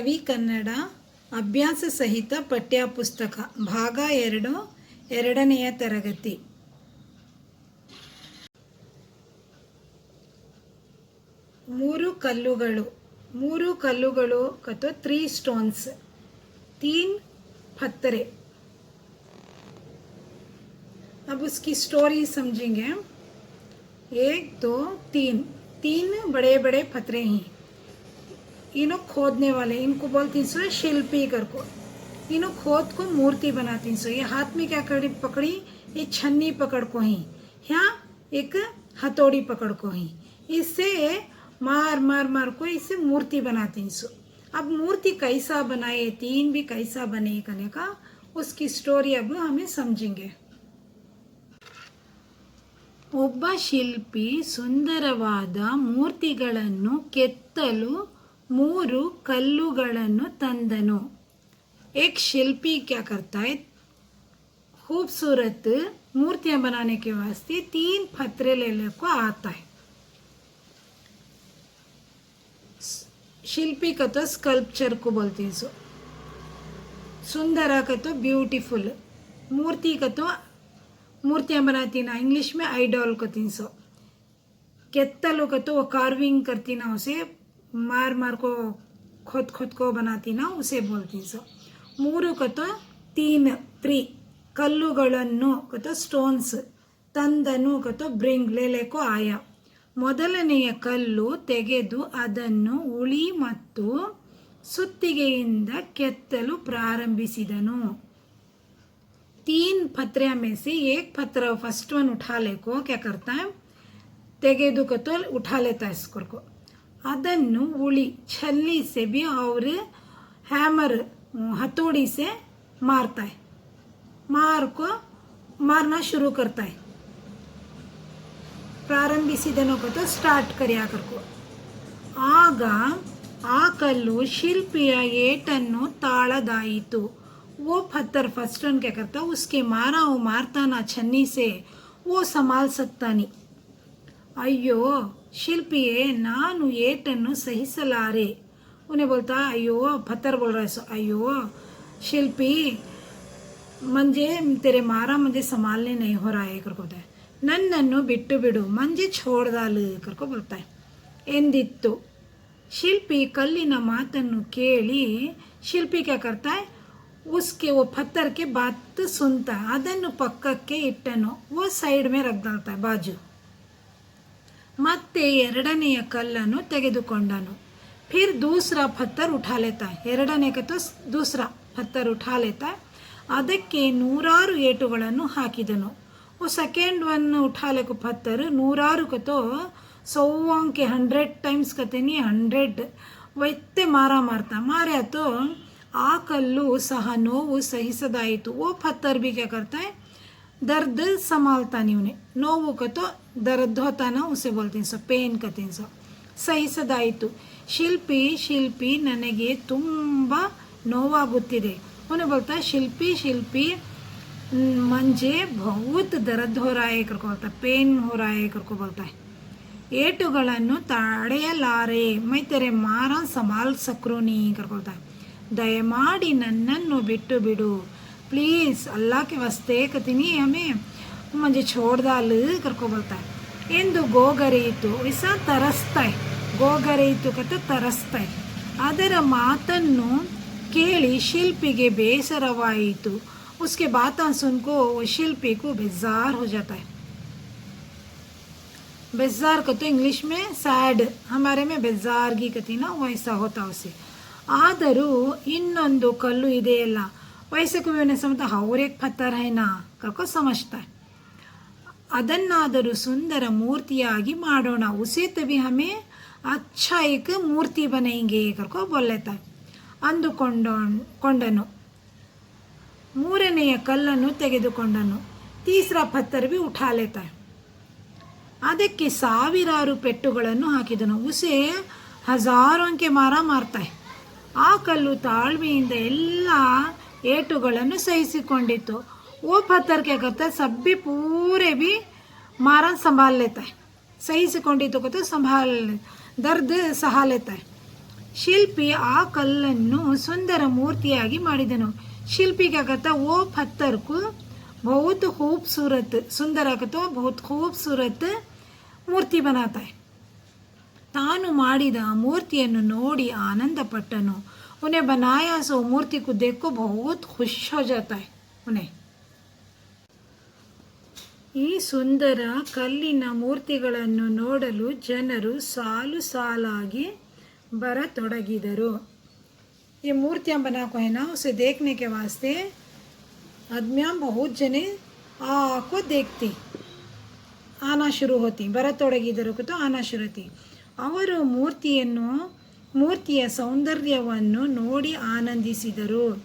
ರವಿ ಕನ್ನಡ ಅಭ್ಯಾಸ ಸಹಿತ ಪಠ್ಯಪುಸ್ತಕ ಭಾಗ ಎರಡು ಎರಡನೆಯ ತರಗತಿ ಮೂರು ಕಲ್ಲುಗಳು ಮೂರು ಕಲ್ಲುಗಳು ಕಥೋ ತ್ರೀ ಸ್ಟೋನ್ಸ್ ತೀನ್ पत्थरे अब उसकी स्टोरी समझेंगे एक दो तीन तीन बड़े बड़े पत्थरे हैं इन्हों खोदने वाले इनको बोलती सो शिल्पी कर को इन्हों खोद को मूर्ति बनाती सो ये हाथ में क्या कड़ी पकड़ी ये छन्नी पकड़ को ही यहाँ एक हथौड़ी पकड़ को ही इससे मार मार मार को इसे मूर्ति बनाती सो अब मूर्ति कैसा बनाए तीन भी कैसा बने करने का उसकी स्टोरी अब हमें समझेंगे ಒಬ್ಬ ಶಿಲ್ಪಿ ಸುಂದರವಾದ ಮೂರ್ತಿಗಳನ್ನು ಕೆತ್ತಲು ಮೂರು ಕಲ್ಲುಗಳನ್ನು ತಂದನು एक शिल्पी क्या करता है खूबसूरत मूर्तियां बनाने के वास्ते तीन पत्थरे लेने को आता है शिल्पी का तो स्कल्पचर को बोलते हैं सो सुंदरा का तो ब्यूटीफुल मूर्ति का तो मूर्तियाँ बनाती ना इंग्लिश में आइडॉल को तीन सौ केत्तलों का तो वो कार्विंग करती ना उसे मार मार को खुद खुद को बनाती ಮೂರು ಕತ ತೀನ್ ಪ್ರಿ ಕಲ್ಲುಗಳನ್ನು ಕತ ಸ್ಟೋನ್ಸ್ ತಂದನು ಕತ ಬ್ರಿಂಗ್ ಲೇಲೆಕೋ ಆಯ ಮೊದಲನೆಯ ಕಲ್ಲು ತೆಗೆದು ಅದನ್ನು ಉಳಿ ಮತ್ತು ಸುತ್ತಿಗೆಯಿಂದ ಕೆತ್ತಲು ಪ್ರಾರಂಭಿಸಿದನು. ತೀನ್ ಪತ್ರ ಮೇಸಿ, ಏಕ್ ಪತ್ರ ಫಸ್ಟ್ ಒನ್ ಉಠಾಲೇಕೋ ಕ್ಯಾ ಕರ್ತಾ? ತೆಗೆದು ಕತೋ ಉಠಾಲೇತಾ ಇಸ್ಕೊರ್ಕೋ ಅದನ್ನು ಉಳಿ ಛಲ್ಲಿಸೆ ಬಿ ಅವರು ಹ್ಯಾಮರ್ हथौड़ी से मारता है मार को मारना शुरू करता है प्रारंभ इसी दिनों को तो ಸ್ಟಾರ್ಟ್ ಕರಿಯ ಕರ್ಕೋ ಆಗ ಆ ಕಲ್ಲು ಶಿಲ್ಪಿಯ ಏಟನ್ನು ತಾಳದಾಯಿತು. वो पत्थर फ़र्स्ट रन क्या करता उसके मारा वो मारता ना छन्नी से वो संभाल सकता नहीं ಅಯ್ಯೋ, ಶಿಲ್ಪಿಯೇ, ನಾನು ಏಟನ್ನು ಸಹಿಸಲಾರೆ. ಉನೆ ಬೋಲ್ತಾ, ಅಯ್ಯೋ ಪತ್ಥರ್ ಬೋಲ್ ಅಯ್ಯೋ, ಶಿಲ್ಪಿ, ಮಂಜೆ ತೆರೆ ಮಾರ ಮಂಜೆ ಸಮಾಲನೆ ನೈ ಹೊರಾಯ ಕರ್ಕೋತ ನನ್ನನ್ನು ಬಿಟ್ಟು ಬಿಡು, ಮಂಜೆ ಛೋಡ್ದಾಲು ಕರ್ಕೊ ಬರ್ತಾಯ ಎಂದಿತ್ತು. ಶಿಲ್ಪಿ ಕಲ್ಲಿನ ಮಾತನ್ನು ಕೇಳಿ, ಶಿಲ್ಪಿ ಕ್ಯಾ ಕರ್ತಾಯ ಉಸ್ಕೆ, ಓ ಪತ್ತರ್ಕೆ ಬಾತ್ ಸುಂತ, ಅದನ್ನು ಪಕ್ಕಕ್ಕೆ ಇಟ್ಟನು, ಓ ಸೈಡ್ ಮೇಲೆ ರಗ್ದಾಳ್ತಾಯ ಬಾಜು. ಮತ್ತೆ ಎರಡನೆಯ ಕಲ್ಲನ್ನು ತೆಗೆದುಕೊಂಡನು. ಫಿರ್ ದೂಸ್ರ ಪತ್ತರ್ ಉಠಾ ಲೇತ ಎರಡನೇ ಕತ್ತು ದೂಸ್ರ ಪತ್ತರ್ ಉಠಾ ಲೇತ ಅದಕ್ಕೆ ನೂರಾರು ಏಟುಗಳನ್ನು ಹಾಕಿದನು. ಓ ಸೆಕೆಂಡ್ ಒನ್ ಉಠಾಲೆಕು ಪತ್ತರ್ ನೂರಾರು ಕತೋ ಸೌವಾಂಕೆ ಹಂಡ್ರೆಡ್ ಟೈಮ್ಸ್ ಕತೆನಿ ಹಂಡ್ರೆಡ್ ವೈತ್ತೆ ಮಾರ ಮಾರ್ತಾ. ಮಾರ್ಯಾತು, ಆ ಕಲ್ಲು ಸಹ ನೋವು ಸಹಿಸದಾಯಿತು. ಓ ಪತ್ತರ್ ಬೀಗ ಕ್ಯಾ दर्द संभालता नहीं उन्हें ನೋವು ಕತೋ ದರ್ದ್ ಹೋತಾನ ಉಸೆ ಬೋಲ್ತೀನಿ ಸೊ, ಪೇನ್ ಕತೀನಿ ಸೊ. ಸಹಿಸದಾಯಿತು. ಶಿಲ್ಪಿ ಶಿಲ್ಪಿ, ನನಗೆ ತುಂಬ ನೋವಾಗುತ್ತಿದೆ. ಅವನು ಬೋಲ್ತಾ, ಶಿಲ್ಪಿ ಶಿಲ್ಪಿ ಮಂಜೆ ಬಹುತ್ ದರದ್ ಹೊರಾಯೆ ಕರ್ಕೊಳ್ತಾ ಪೇನ್ ಹೊರಾಯೆ ಕರ್ಕೊಬಲ್ತಾಯ್ ಏಟುಗಳನ್ನು ತಡೆಯಲಾರೆ, ಮೈತರೆ ಮಾರ ಸಮಾಲ್ ಸಕ್ರೋನಿ ಕರ್ಕೊಳ್ತಾಯ್ ದಯಮಾಡಿ ನನ್ನನ್ನು ಬಿಟ್ಟು ಬಿಡು. ಪ್ಲೀಸ್ ಅಲ್ಲಾಕೆ ವಸ್ತೆ ಕತೀನಿ ಹಮೆ ಮಂಜೆ ಛೋಡ್ದಾಲ್ ಕರ್ಕೊ ಬರ್ತಾ ಎಂದು ಗೋಗರೆಯಿತು ಇಸ ತರಸ್ತಾಯ್ ಗೋಗರೆಯಿತು ಕತೆ ತರಸ್ತಾಯ್ ಅದರ ಮಾತನ್ನು ಕೇಳಿ ಶಿಲ್ಪಿಗೆ ಬೇಸರವಾಯಿತು उसके बात सुन को वो शिल्पी को बेजार हो जाता है बेजार को तो इंग्लिश में सैड हमारे में बेजारगी कहती ना वैसा होता उसे ಆದರೂ ಇನ್ನೊಂದು ಕಲ್ಲು ಇದೆಯಲ್ಲ ವಯಸ್ಸಕ್ಕೂ ಇವನೇ ಸಮತ ಪತ್ತರ ಕರ್ಕೋ ಕರ್ಕೊ ಸಮಜ್ತಾ ಅದನ್ನಾದರೂ ಸುಂದರ ಮೂರ್ತಿಯಾಗಿ ಮಾಡೋಣ. ಉಸೆ ತವಿ ಹಮೆ ಅಚ್ಚ ಏಕ ಮೂರ್ತಿ ಬನೆಂಗೆ ಕರ್ಕೊ ಬೊಲ್ಲೆತ. ಅಂದುಕೊಂಡ ಕೊಂಡನು. ಮೂರನೆಯ ಕಲ್ಲನ್ನು ತೆಗೆದುಕೊಂಡನು. ತೀಸ್ರ ಪತ್ತರ ಬಿ ಉಠಾಲೆತ. ಅದಕ್ಕೆ ಸಾವಿರಾರು ಪೆಟ್ಟುಗಳನ್ನು ಹಾಕಿದನು. ಉಸೆ ಹಜಾರು ಅಂಕೆ ಮಾರ ಮಾರ್ತಾ ಆ ಕಲ್ಲು ತಾಳ್ಮೆಯಿಂದ ಎಲ್ಲ ಏಟುಗಳನ್ನು ಸಹಿಸಿಕೊಂಡಿತ್ತು ಓ ಪತ್ಥರ್ क्या करता है सब भी पूरे भी मारा संभाल लेता है सही से कोंडी तो कहते संभाल दर्द सहा लेता है ಶಿಲ್ಪಿ ಆ ಕಲ್ಲನ್ನು ಸುಂದರ ಮೂರ್ತಿಯಾಗಿ ಮಾಡಿದನು ಶಿಲ್ಪಿ क्या करता वो पत्थर को बहुत खूबसूरत सुंदर तो बहुत खूबसूरत ಮೂರ್ತಿ बनाता है ತಾನು ಮಾಡಿದ ಮೂರ್ತಿಯನ್ನು ನೋಡಿ ಆನಂದಪಟ್ಟನು उन्हें बनाया सो मूर्ति को देख को बहुत खुश हो जाता है उन्हें ಈ ಸುಂದರ ಕಲ್ಲಿನ ಮೂರ್ತಿಗಳನ್ನು ನೋಡಲು ಜನರು ಸಾಲು ಸಾಲಾಗಿ ಬರತೊಡಗಿದರು ये मूर्तियाँ बना को है ना उसे देखने के वास्ते आदमियाँ बहुत जने आको देखती ಆನ ಶುರು ಹೋತಿ ಬರತೊಡಗಿದರು ಕೂತು ಆನ ಶುರುತಿ ಅವರು ಮೂರ್ತಿಯನ್ನು ಮೂರ್ತಿಯ ಸೌಂದರ್ಯವನ್ನು ನೋಡಿ ಆನಂದಿಸಿದರು.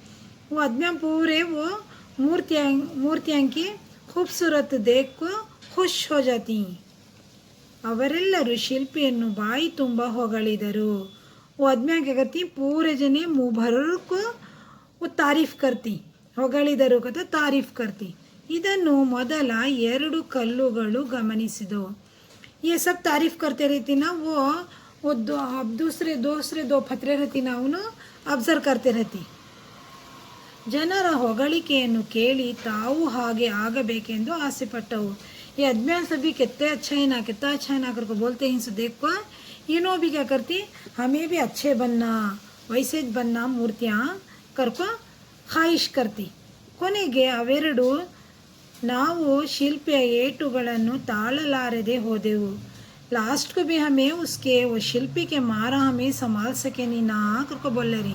ವದ್ಮ್ಯ ಪೂರೆ ಮೂರ್ತಿ ಮೂರ್ತಿಯ, ಮೂರ್ತಿಯಂಕಿ ಖೂಬ್ಸೂರತ್ ದೇಕು ಖುಷ್ ಹೋ ಜಾತಿ. ಅವರೆಲ್ಲರೂ ಶಿಲ್ಪಿಯನ್ನು ಬಾಯಿ ತುಂಬ ಹೊಗಳಿದರು. ಒದ್ಮ್ಯಾಗತಿ ಪೂರ ಜನ ಮೂಬರಕ್ಕೂ ತಾರೀಫ್ ಕರ್ತಿ, ಹೊಗಳಿದರು ಕತ ತಾರೀಫ್ ಕರ್ತಿ. ಇದನ್ನು ಮೊದಲ ಎರಡು ಕಲ್ಲುಗಳು ಗಮನಿಸಿದವು. ಎ ಸಬ್ ತಾರೀಫ್ ಕರ್ತಿಯ ರೀತಿ ನಾವು वो वो दो अब दूसरे दूसरे दो फतरे रहती ना ಅವನು ಅಬ್ಸರ್ವ್ करते रहती ಜನರ ಹೊಗಳಿಕೆಯನ್ನು ಕೇಳಿ ತಾವು ಹಾಗೆ ಆಗಬೇಕೆಂದು ಆಸೆ ಪಟ್ಟವು ये अदमियाँ सभी कितने अच्छा है ना कितना अच्छा है ना करके बोलते हैं सो देख को इन्हों भी क्या करती हमें भी अच्छे बनना वैसे बनना मूर्तियाँ करको ಖಾಯಿಷ್ ಕರ್ತಿ ಕೊನೆಗೆ ಅವೆರಡು ನಾವು ಶಿಲ್ಪಿಯ ಏಟುಗಳನ್ನು ತಾಳಲಾರದೆ ಹೋದೆವು लास्ट को भी हमें उसके वो ಶಿಲ್ಪಿ के ಮಾರ हमें संभाल सके ನೀ ನಾ ಕರ್ಕೊ ಬೊಲ್ಲರಿ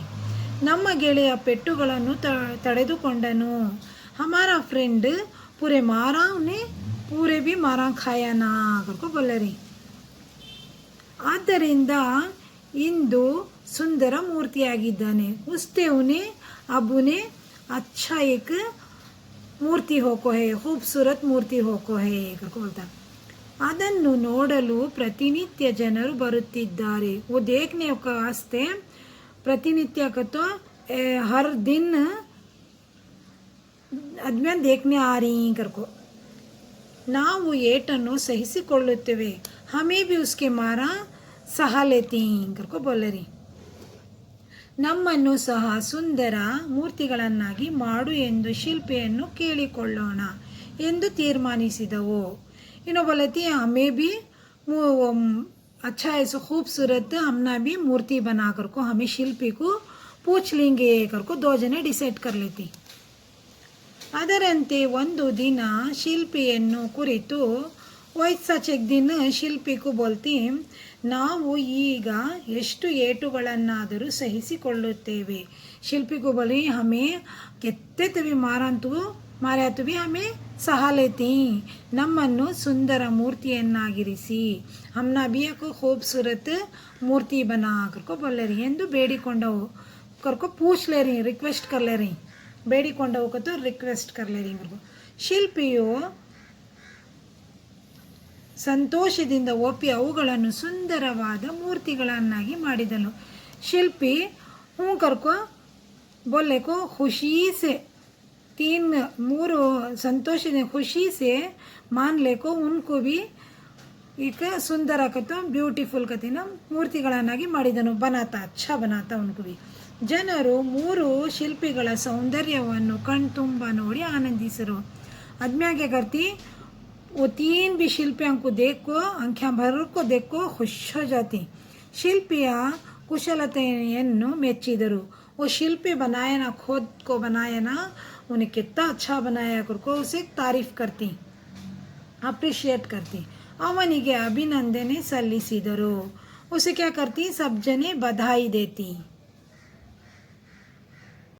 ನಮ್ಮ ಗೆಳೆಯ ಪೆಟ್ಟುಗಳನ್ನು ತ ತಡೆದುಕೊಂಡನು ಹಮಾರ ಫ್ರೆಂಡ್ ಪೂರೆ ಮಾರಾವ್ನೆ ಪೂರೆ ಬಿ ಮಾರಾ ಖಾಯನ ಕರ್ಕೊ ಬೊಲ್ಲರಿ ಆದ್ದರಿಂದ ಇಂದು ಸುಂದರ ಮೂರ್ತಿಯಾಗಿದ್ದಾನೆ ಉಸ್ತೆ ಉನೆ ಅಬುನೆ ಅಚ್ಚ ಏಕ್ ಮೂರ್ತಿ ಹೋಕೋ ಹೇ ಖೂಬ್ಸೂರತ್ ಮೂರ್ತಿ ಹೋಕೋ ಹೇ ಕರ್ಕೊಳ್ತಾ ಅದನ್ನು ನೋಡಲು ಪ್ರತಿನಿತ್ಯ ಜನರು ಬರುತ್ತಿದ್ದಾರೆ. ಉದೇಗ್ನೆ ಒಕ್ಕ ಆಸ್ತೆ ಪ್ರತಿನಿತ್ಯ ಕತೋ ಹರ್ ದಿನ್ ಅದ್ಮೇಲೆ ದೇಖ್ನೆ ರೀ ಕರ್ಕೋ. ನಾವು ಏಟನ್ನು ಸಹಿಸಿಕೊಳ್ಳುತ್ತೇವೆ. ಹಮೇ ಬಿ ಉಸ್ಕೆ ಮಾರ, ಸಹ ಲೇತಿ ಕರ್ಕೋ ಬೋಲರಿ ನಮ್ಮನ್ನು ಸಹ ಸುಂದರ ಮೂರ್ತಿಗಳನ್ನಾಗಿ ಮಾಡು ಎಂದು ಶಿಲ್ಪಿಯನ್ನು ಕೇಳಿಕೊಳ್ಳೋಣ ಎಂದು ತೀರ್ಮಾನಿಸಿದವು. ಇನ್ನು बोलती हमें भी मु- अच्छा ऐसा खूबसूरत हमना भी मूर्ति बना कर को हमें शिल्पी को पूछ लेंगे कर को दो जने डिसाइड कर लेती ಅದರಂತೆ ಒಂದು ದಿನ ಶಿಲ್ಪಿಯನ್ನು ಕುರಿತು ವೈಸಾಚೆಕ್ ದಿನ ಶಿಲ್ಪಿಗೂ ಬೋಲ್ತಿ ನಾವು ಈಗ ಎಷ್ಟು ಏಟುಗಳನ್ನಾದರೂ ಸಹಿಸಿಕೊಳ್ಳುತ್ತೇವೆ ಶಿಲ್ಪಿಗೂ ಬಲಿ ಹಮೆ ಕೆತ್ತೆ ತವಿ ಮಾರಂತು ಮಾರ್ಯಾತುಬಿ ಆಮೇ ಸಹಲೆತಿ, ನಮ್ಮನ್ನು ಸುಂದರ ಮೂರ್ತಿಯನ್ನಾಗಿರಿಸಿ. ಹಮ್ನ ಬಿಯಕು ಖೂಬ್ಸೂರತ್ ಮೂರ್ತಿ ಬನಾ ಕರ್ಕೊ ಬರ್ಲೇರಿ ಎಂದು ಬೇಡಿಕೊಂಡವು. ಕರ್ಕೊ ಪೂಚ್ಲೇರಿ ರಿಕ್ವೆಸ್ಟ್ ಕರ್ಲೇರಿ. ಬೇಡಿಕೊಂಡವು ಕತ್ತು ರಿಕ್ವೆಸ್ಟ್ ಕರ್ಲೇರಿ ಕರ್ಕೊ ಶಿಲ್ಪಿಯು ಸಂತೋಷದಿಂದ ಒಪ್ಪಿ ಅವುಗಳನ್ನು ಸುಂದರವಾದ ಮೂರ್ತಿಗಳನ್ನಾಗಿ ಮಾಡಿದನು. ಶಿಲ್ಪಿ, ಹ್ಞೂ ಕರ್ಕೊ ಬೊಲ್ಲೆಕೋ ಖುಷೀಸೆ तीन ಮೂರು ಸಂತೋಷದ ಖುಷಿ से मान लेको उनको भी ಈಗ ಸುಂದರ ಕತ್ತು ಬ್ಯೂಟಿಫುಲ್ ಕತಿನ ಮೂರ್ತಿಗಳನ್ನಾಗಿ ಮಾಡಿದನು ಬನಾತ ಅಚ್ಚ ಬನಾತ ಉನ್ಕು ಬಿ ಜನರು ಮೂರು ಶಿಲ್ಪಿಗಳ ಸೌಂದರ್ಯವನ್ನು ಕಣ್ತುಂಬ ನೋಡಿ ಆನಂದಿಸರು ಅದ್ಮ್ಯಾಗೆ ಕರ್ತಿ वो तीन भी शिल्पियों को देखो अंख्या भर को देखो खुश हो जाती ಶಿಲ್ಪಿಯ ಕುಶಲತೆಯನ್ನು ಮೆಚ್ಚಿದರು वो शिल्पी बनाया ना खुद को बनाया ना उन्हें कितना अच्छा बनाया करको उसे तारीफ करती ಅಪ್ರಿಷಿಯೇಟ್ करती ಅವನಿಗೆ ಅಭಿನಂದನೆ ಸಲ್ಲಿಸಿದರು उसे क्या करती सब जने बधाई देती